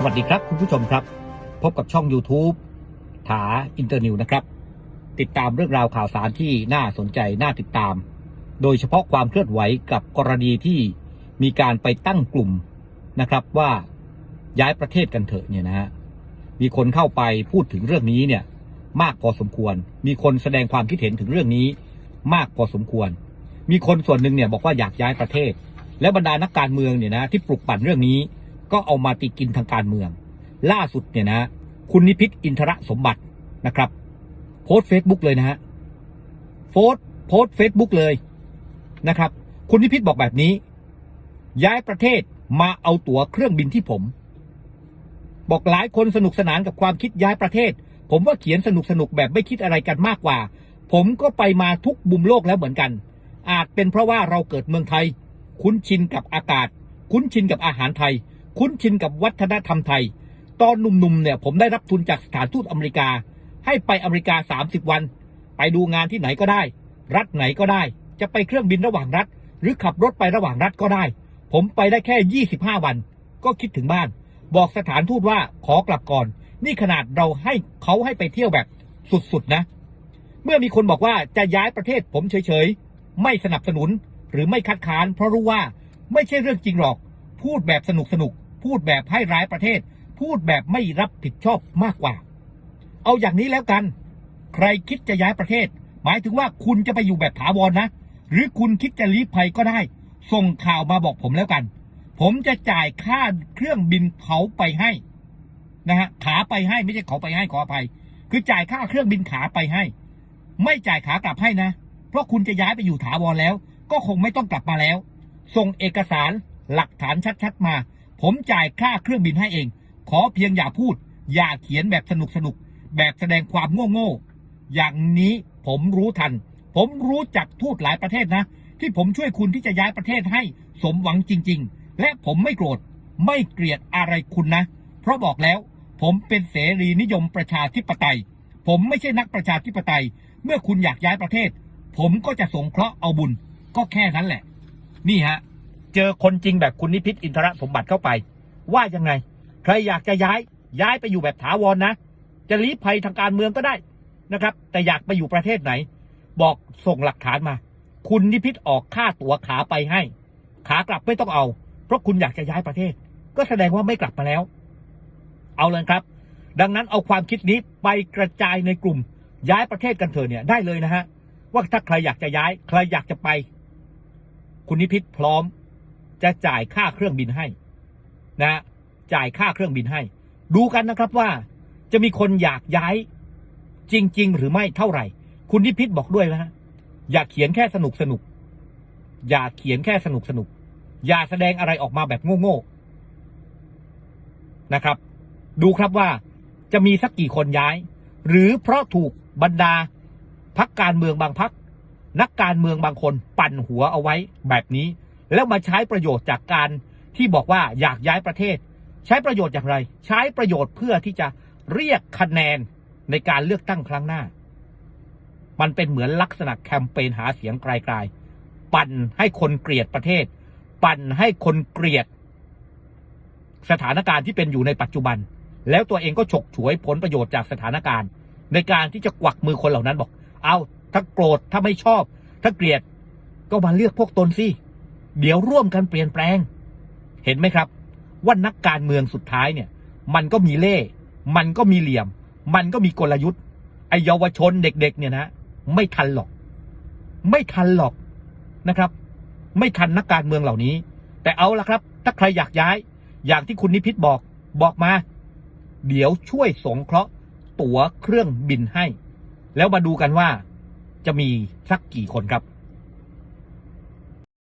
สวัสดีครับคุณผู้ชมครับ พบกับช่อง YouTube ถาอินเตอร์นิวนะครับ ติดตามเรื่องราวข่าวสารที่น่าสนใจน่าติดตาม โดยเฉพาะความเคลื่อนไหวกับกรณีที่มีการไปตั้งกลุ่มนะครับว่าย้ายประเทศกันเถอะเนี่ยนะฮะมีคนเข้าไปพูดถึงเรื่องนี้เนี่ยมากพอสมควร มีคนแสดงความคิดเห็นถึงเรื่องนี้ มากพอสมควร มีคนส่วนหนึ่งเนี่ยบอกว่าอยากย้ายประเทศ และบรรดานักการเมืองเนี่ยนะที่ปลุกปั่นเรื่องนี้ ก็เอามาตีกินทางการเมือง ล่าสุดเนี่ยนะ คุณนิพิษอินทรสมบัตินะครับ โพสเฟซบุ๊กเลยนะฮะโพสโพสเฟซบุ๊กเลยนะครับ คุณนิพิษบอกแบบนี้ ย้ายประเทศมาเอาตั๋วเครื่องบินที่ผม บอกหลายคนสนุกสนานกับความคิดย้ายประเทศ ผมว่าเขียนสนุกสนุกแบบไม่คิดอะไรกันมากกว่า ผมก็ไปมาทุกบุมโลกแล้วเหมือนกัน อาจเป็นเพราะว่าเราเกิดเมืองไทย คุ้นชินกับอากาศ คุ้นชินกับอาหารไทย คุ้นชินกับวัฒนธรรมไทย ตอนหนุ่มๆเนี่ยผมได้รับทุนจากสถานทูตอเมริกา ให้ไปอเมริกา 30 วัน ไปดูงานที่ไหนก็ได้ รัฐไหนก็ได้ จะไปเครื่องบินระหว่างรัฐ หรือขับรถไประหว่างรัฐก็ได้ ผมไปได้แค่ 25 วัน ก็คิดถึงบ้าน บอกสถานทูตว่าขอกลับก่อน นี่ขนาดเราให้เขาให้ไปเที่ยวแบบสุดๆนะ เมื่อมีคนบอกว่าจะย้ายประเทศผมเฉยๆไม่สนับสนุนหรือไม่คัดค้าน เพราะรู้ว่าไม่ใช่เรื่องจริงหรอก พูดแบบสนุกสนุกๆ พูดแบบให้ร้ายประเทศ พูดแบบไม่รับผิดชอบมากกว่า เอาอย่างนี้แล้วกัน ใครคิดจะย้ายประเทศ หมายถึงว่าคุณจะไปอยู่แบบถาวรนนะ หรือคุณคิดจะลี้ภัยก็ได้ ส่งข่าวมาบอกผมแล้วกัน ผมจะจ่ายค่าเครื่องบินเขาไปให้นะฮะขาไปให้ไม่ใช่เขาไปให้ขออภัย คือจ่ายค่าเครื่องบินขาไปให้ ไม่จ่ายขากลับให้นะ เพราะคุณจะย้ายไปอยู่ถาวรแล้ว ก็คงไม่ต้องกลับมาแล้ว ส่งเอกสารหลักฐานชัดๆมา ผมจ่ายค่าเครื่องบินให้เอง ขอเพียงอย่าพูด อย่าเขียนแบบสนุกสนุก แบบแสดงความโง่ๆอย่างนี้ผมรู้ทัน ผมรู้จักทูตหลายประเทศนะ ที่ผมช่วยคุณที่จะย้ายประเทศให้สมหวังจริง ๆ และผมไม่โกรธ ไม่เกลียดอะไรคุณนะ เพราะบอกแล้ว ผมเป็นเสรีนิยมประชาธิปไตย ผมไม่ใช่นักประชาธิปไตย เมื่อคุณอยากย้ายประเทศ ผมก็จะสงเคราะห์เอาบุญ ก็แค่นั้นแหละ นี่ฮะ เจอคนจริงแบบคุณนิพิษอินทรสมบัติเข้าไป ว่ายังไง ใครอยากจะย้ายย้ายไปอยู่แบบถาวรนะ จะลี้ภัยทางการเมืองก็ได้นะครับ แต่อยากไปอยู่ประเทศไหน บอกส่งหลักฐานมา คุณนิพิษออกค่าตั๋วขาไปให้ ขากลับไม่ต้องเอา เพราะคุณอยากจะย้ายประเทศ ก็แสดงว่าไม่กลับมาแล้ว เอาเลยครับ ดังนั้นเอาความคิดนี้ไปกระจายในกลุ่ม ย้ายประเทศกันเถอะเนี่ยได้เลยนะฮะว่าถ้าใครอยากจะย้าย ใครอยากจะไป คุณนิพิษพร้อม จะจ่ายค่าเครื่องบินให้นะจ่ายค่าเครื่องบินให้ ดูกันนะครับว่าจะมีคนอยากย้ายจริง ๆ หรือไม่เท่าไหร่ คุณนิพิษบอกด้วยนะฮะอย่าเขียนแค่สนุกสนุกอย่าเขียนแค่สนุกสนุกอย่าแสดงอะไรออกมาแบบโง่ๆนะครับ ดูครับว่าจะมีสักกี่คนย้าย หรือเพราะถูกบรรดาพักการเมืองบางพัก นักการเมืองบางคนปั่นหัวเอาไว้แบบนี้ แล้วมาใช้ประโยชน์จากการที่บอกว่าอยากย้ายประเทศ ใช้ประโยชน์อย่างไร ใช้ประโยชน์เพื่อที่จะเรียกคะแนนในการเลือกตั้งครั้งหน้า มันเป็นเหมือนลักษณะแคมเปญหาเสียงไกลๆ ปั่นให้คนเกลียดประเทศ ปั่นให้คนเกลียด สถานการณ์ที่เป็นอยู่ในปัจจุบัน แล้วตัวเองก็ฉกฉวยผลประโยชน์จากสถานการณ์ ในการที่จะกวักมือคนเหล่านั้นบอก เอาถ้าโกรธถ้าไม่ชอบ ถ้าเกลียดก็มาเลือกพวกตนสิ เดี๋ยวร่วมกันเปลี่ยนแปลง เห็นไหมครับ ว่านักการเมืองสุดท้ายเนี่ย มันก็มีเล่ มันก็มีเหลี่ยม มันก็มีกลยุทธ์ไอเยาวชนเด็ก ๆ เนี่ยนะ ไม่ทันหรอก ไม่ทันหรอกนะครับ ไม่ทันนักการเมืองเหล่านี้ แต่เอาละครับ ถ้าใครอยากย้าย อย่างที่คุณนิพิษบอกบอกมา เดี๋ยวช่วยสงเคราะห์ตั๋วเครื่องบินให้ แล้วมาดูกันว่าจะมีสักกี่คนครับ